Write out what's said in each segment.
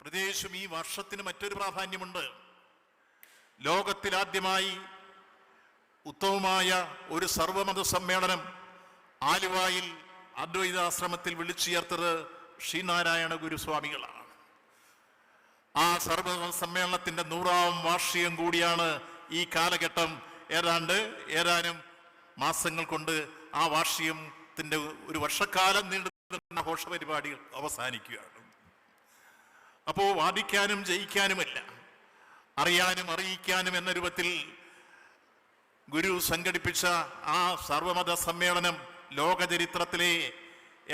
പ്രത്യേകിച്ചും ഈ വർഷത്തിന് മറ്റൊരു പ്രാധാന്യമുണ്ട്. ലോകത്തിലാദ്യമായി ഉത്തമമായ ഒരു സർവമത സമ്മേളനം ആലുവായിൽ അദ്വൈതാശ്രമത്തിൽ വിളിച്ചു ചേർത്തത് ശ്രീനാരായണ ഗുരുസ്വാമികളാണ്. ആ സർവമത സമ്മേളനത്തിന്റെ നൂറാം വാർഷികം കൂടിയാണ് ഈ കാലഘട്ടം. ഏതാണ്ട് ഏതാനും മാസങ്ങൾ കൊണ്ട് ആ വാർഷികത്തിന്റെ ഒരു വർഷക്കാലം നീണ്ടു നിൽക്കുന്ന ആഘോഷ പരിപാടികൾ അവസാനിക്കുകയാണ്. അപ്പോ വാദിക്കാനും ജയിക്കാനുമല്ല അറിയാനും അറിയിക്കാനും എന്ന രൂപത്തിൽ ഗുരു സംഘടിപ്പിച്ച ആ സർവമത സമ്മേളനം ലോകചരിത്രത്തിലെ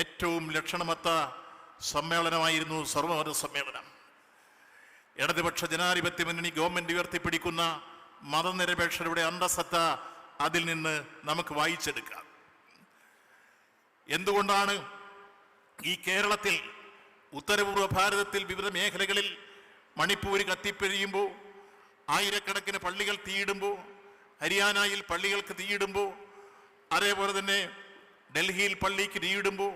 ഏറ്റവും ലക്ഷണമത്ത സമ്മേളനമായിരുന്നു സർവമത സമ്മേളനം. ഇടതുപക്ഷ ജനാധിപത്യ മുന്നണി ഗവൺമെന്റ് ഉയർത്തിപ്പിടിക്കുന്ന മതനിരപേക്ഷരുടെ അന്തസത്ത അതിൽ നിന്ന് നമുക്ക് വായിച്ചെടുക്കാം. എന്തുകൊണ്ടാണ് ഈ കേരളത്തിൽ ഉത്തരപൂർവ ഭാരതത്തിൽ വിവിധ മേഖലകളിൽ മണിപ്പൂര് കത്തിപ്പിഴിയുമ്പോൾ ആയിരക്കണക്കിന് പള്ളികൾ തീയിടുമ്പോൾ ഹരിയാനയിൽ പള്ളികൾക്ക് തീയിടുമ്പോൾ അതേപോലെ തന്നെ ഡൽഹിയിൽ പള്ളിക്ക് തീയിടുമ്പോൾ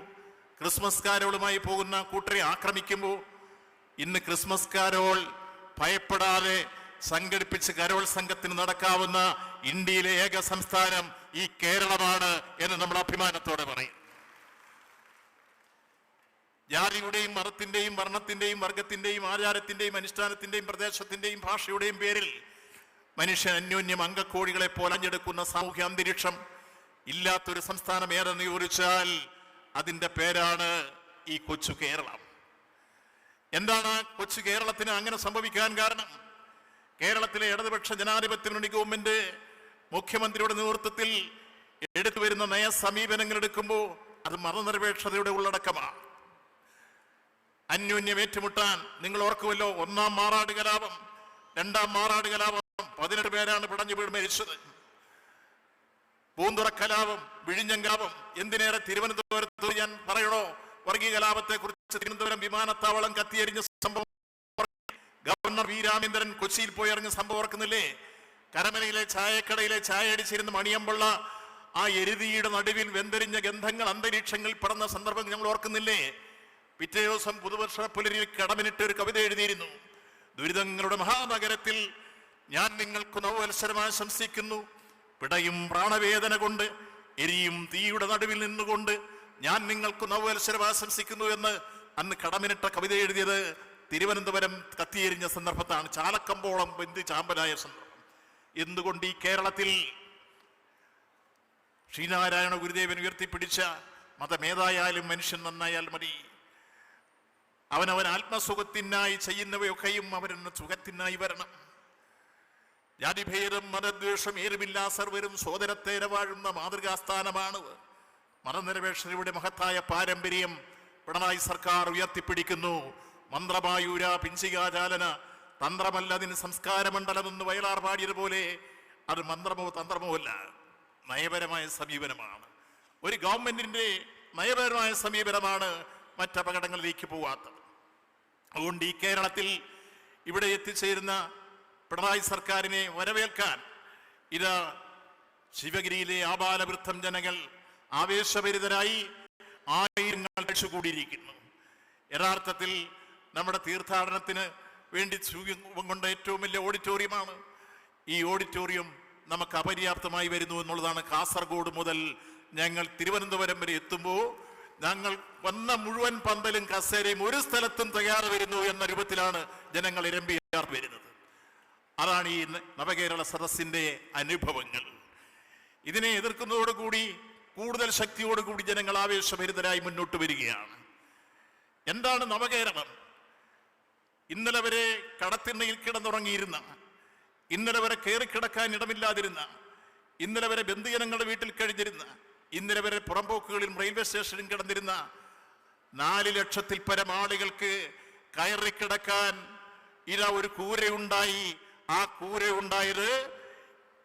ക്രിസ്മസ് കാരോളുമായി പോകുന്ന കൂട്ടരെ ആക്രമിക്കുമ്പോൾ ഇന്ന് ക്രിസ്മസ് കാരോൾ ഭയപ്പെടാതെ സംഘടിപ്പിച്ച് കരോൾ സംഘത്തിന് നടക്കാവുന്ന ഇന്ത്യയിലെ ഏക സംസ്ഥാനം ഈ കേരളമാണ് എന്ന് നമ്മൾ അഭിമാനത്തോടെ പറയും. ജാതിയുടെയും മതത്തിന്റെയും വർണത്തിന്റെയും വർഗത്തിന്റെയും ആചാരത്തിന്റെയും അനുഷ്ഠാനത്തിന്റെയും പ്രദേശത്തിന്റെയും ഭാഷയുടെയും പേരിൽ മനുഷ്യൻ അന്യോന്യം അംഗക്കോഴികളെ പോലഞ്ഞെടുക്കുന്ന സാമൂഹ്യ അന്തരീക്ഷം ഇല്ലാത്തൊരു സംസ്ഥാനം ഏതെന്ന് ചോദിച്ചാൽ അതിന്റെ പേരാണ് ഈ കൊച്ചു കേരളം. എന്താണ് കൊച്ചു കേരളത്തിന് അങ്ങനെ സംഭവിക്കാൻ കാരണം? കേരളത്തിലെ ഇടതുപക്ഷ ജനാധിപത്യ മുന്നണി ഗവൺമെന്റ് മുഖ്യമന്ത്രിയുടെ നേതൃത്വത്തിൽ എടുത്തു വരുന്ന നയ സമീപനങ്ങൾ എടുക്കുമ്പോൾ അത് മതനിരപേക്ഷതയുടെ ഉള്ളടക്കമാണ്. അന്യോന്യം ഏറ്റുമുട്ടാൻ നിങ്ങൾ ഓർക്കുമല്ലോ ഒന്നാം മാറാട് കലാപം രണ്ടാം മാറാട് കലാപം പതിനെട്ട് പേരാണ് പിടഞ്ഞു വീട് മരിച്ചത്. പൂന്തുറ കലാപം വിഴിഞ്ഞം കലാപം എന്തിനേറെ തിരുവനന്തപുരത്ത് ഞാൻ പറയണോ? വർഗീയ കലാപത്തെ കുറിച്ച് തിരുവനന്തപുരം വിമാനത്താവളം കത്തിയെരിഞ്ഞ സംഭവം ഗവർണർ വി രാമേന്ദ്രൻ കൊച്ചിയിൽ പോയി ഇറങ്ങിയ സംഭവം ഓർക്കുന്നില്ലേ? കരമനയിലെ ചായക്കടയിലെ ചായ അടിച്ചിരുന്ന മണിയമ്പുള്ള ആ എരുതിയുടെ നടുവിൽ വെന്തെരിഞ്ഞ ഗന്ധങ്ങൾ അന്തരീക്ഷങ്ങളിൽ പടന്ന സന്ദർഭം ഞങ്ങൾ ഓർക്കുന്നില്ലേ? പിറ്റേ ദിവസം പുതുവർഷ പുലരിൽ കടമിനിട്ട് ഒരു കവിത എഴുതിയിരുന്നു. ദുരിതങ്ങളുടെ മഹാനഗരത്തിൽ ഞാൻ നിങ്ങൾക്ക് നവവത്സരം ആശംസിക്കുന്നു പിടയും പ്രാണവേദന കൊണ്ട് എരിയും തീയുടെ നടുവിൽ നിന്നുകൊണ്ട് ഞാൻ നിങ്ങൾക്ക് നവവത്സരം ആശംസിക്കുന്നു എന്ന് അന്ന് കടമിനിട്ട കവിത എഴുതിയത് തിരുവനന്തപുരം കത്തിയെരിഞ്ഞ സന്ദർഭത്താണ്. ചാലക്കമ്പോളം ബന്ധു ചാമ്പനായ സന്ദർഭം. എന്തുകൊണ്ട് ഈ കേരളത്തിൽ ശ്രീനാരായണ ഗുരുദേവൻ ഉയർത്തിപ്പിടിച്ച മതമേതായാലും മനുഷ്യൻ നന്നായാൽ മതി. അവനവൻ ആത്മസുഖത്തിനായി ചെയ്യുന്നവയൊക്കെയും അവരെന്ന് സുഖത്തിനായി വരണം. ജാതിഭേദം മതദ്വേഷം ഏരുമില്ലാ സർവരും സോദരത്തേര വാഴുന്ന മാതൃകാസ്ഥാനമാണ്. മതനിരപേക്ഷതയുടെ മഹത്തായ പാരമ്പര്യം പിണറായി സർക്കാർ ഉയർത്തിപ്പിടിക്കുന്നു. മന്ത്രമായൂര പിഞ്ചികാചാലന തന്ത്രമല്ലതിന് സംസ്കാരമണ്ഡലമെന്ന് വയലാർ പാടിയതുപോലെ അത് മന്ത്രമോ തന്ത്രമോ അല്ല നയപരമായ സമീപനമാണ്. ഒരു ഗവൺമെന്റിന്റെ നയപരമായ സമീപനമാണ് മറ്റപകടങ്ങളിലേക്ക് പോവാത്തത്. അതുകൊണ്ട് ഈ കേരളത്തിൽ ഇവിടെ എത്തിച്ചേരുന്ന പിണറായി സർക്കാരിനെ വരവേൽക്കാൻ ഇത് ശിവഗിരിയിലെ ആബാലവൃദ്ധം ജനങ്ങൾ ആവേശഭരിതരായി ആയിരങ്ങൾ കഴിച്ചുകൂടിയിരിക്കുന്നു യഥാർത്ഥത്തിൽ നമ്മുടെ തീർത്ഥാടനത്തിന് വേണ്ടി കൊണ്ട ഏറ്റവും വലിയ ഓഡിറ്റോറിയമാണ്. ഈ ഓഡിറ്റോറിയം നമുക്ക് അപര്യാപ്തമായി വരുന്നു എന്നുള്ളതാണ് കാസർഗോഡ് മുതൽ ഞങ്ങൾ തിരുവനന്തപുരം വരെ എത്തുമ്പോൾ ഞങ്ങൾ വന്ന മുഴുവൻ പന്തലും കസേരയും ഒരു സ്ഥലത്തും തയ്യാറ് വരുന്നു എന്ന രൂപത്തിലാണ് ജനങ്ങൾ ഇരമ്പിയാർ വരുന്നത് അതാണ് ഈ നവകേരള സദസ്സിന്റെ അനുഭവങ്ങൾ. ഇതിനെ എതിർക്കുന്നതോടുകൂടി കൂടുതൽ ശക്തിയോടുകൂടി ജനങ്ങൾ ആവേശഭരിതരായി മുന്നോട്ട് വരികയാണ്. എന്താണ് നവകേരളം? ഇന്നലെ വരെ കടത്തിണ്ണയിൽ കിടന്നുറങ്ങിയിരുന്ന ഇന്നലെ വരെ കയറിക്കിടക്കാൻ ഇടമില്ലാതിരുന്ന ഇന്നലെ വരെ ബന്ധുജനങ്ങളുടെ വീട്ടിൽ കഴിഞ്ഞിരുന്ന ഇന്നലെ വരെ പുറമ്പോക്കുകളിലും റെയിൽവേ സ്റ്റേഷനിലും കിടന്നിരുന്ന നാല് ലക്ഷത്തിൽ പരം ആളുകൾക്ക് കയറിക്കിടക്കാൻ ഇതാ ഒരു കൂരയുണ്ടായി ആ കൂരയുണ്ടായത്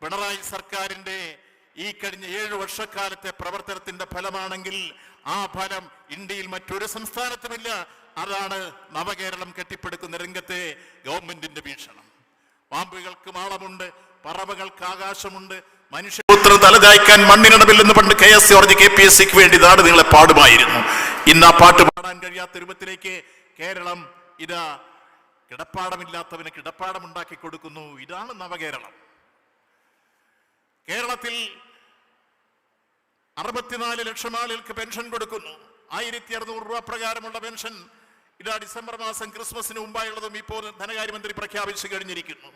പിണറായി സർക്കാരിന്റെ ഈ കഴിഞ്ഞ ഏഴു വർഷക്കാലത്തെ പ്രവർത്തനത്തിന്റെ ഫലമാണെങ്കിൽ ആ ഫലം ഇന്ത്യയിൽ മറ്റൊരു സംസ്ഥാനത്തുമില്ല. അതാണ് നവകേരളം കെട്ടിപ്പടുക്കുന്ന രംഗത്തെ ഗവൺമെന്റിന്റെ വീക്ഷണം. പാമ്പുകൾക്ക് മാളമുണ്ട് പറവകൾക്ക് ആകാശമുണ്ട് മനുഷ്യപുത്രം തലചായ്ക്കാൻ മണ്ണിനടവില്ലെന്ന് പണ്ട് K S George K P S സിക്ക് വേണ്ടി നാട് നിങ്ങളെ പാടുമായിരുന്നു. ഇന്ന് ആ പാട്ട് പാടാൻ കഴിയാത്ത രൂപത്തിലേക്ക് കേരളം ഇതാ കിടപ്പാടമില്ലാത്തവന് കിടപ്പാടം ഉണ്ടാക്കി കൊടുക്കുന്നു. ഇതാണ് നവകേരളം. കേരളത്തിൽ അറുപത്തിനാല് ലക്ഷം ആളുകൾക്ക് പെൻഷൻ കൊടുക്കുന്നു. ആയിരത്തി അറുന്നൂറ് രൂപ പ്രകാരമുള്ള പെൻഷൻ ഇതാ ഡിസംബർ മാസം ക്രിസ്മസിന് മുമ്പായുള്ളതും ഇപ്പോൾ ധനകാര്യമന്ത്രി പ്രഖ്യാപിച്ചു കഴിഞ്ഞിരിക്കുന്നു.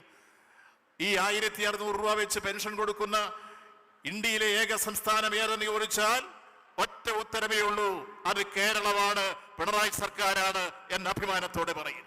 ഈ ആയിരത്തി അറുന്നൂറ് രൂപ വെച്ച് പെൻഷൻ കൊടുക്കുന്ന ഇന്ത്യയിലെ ഏക സംസ്ഥാനം ഏതെന്ന് ചോദിച്ചാൽ ഒറ്റ ഉത്തരമേ ഉള്ളൂ. അത് കേരളമാണ് പിണറായി സർക്കാരാണ് എന്ന അഭിമാനത്തോടെ പറയും.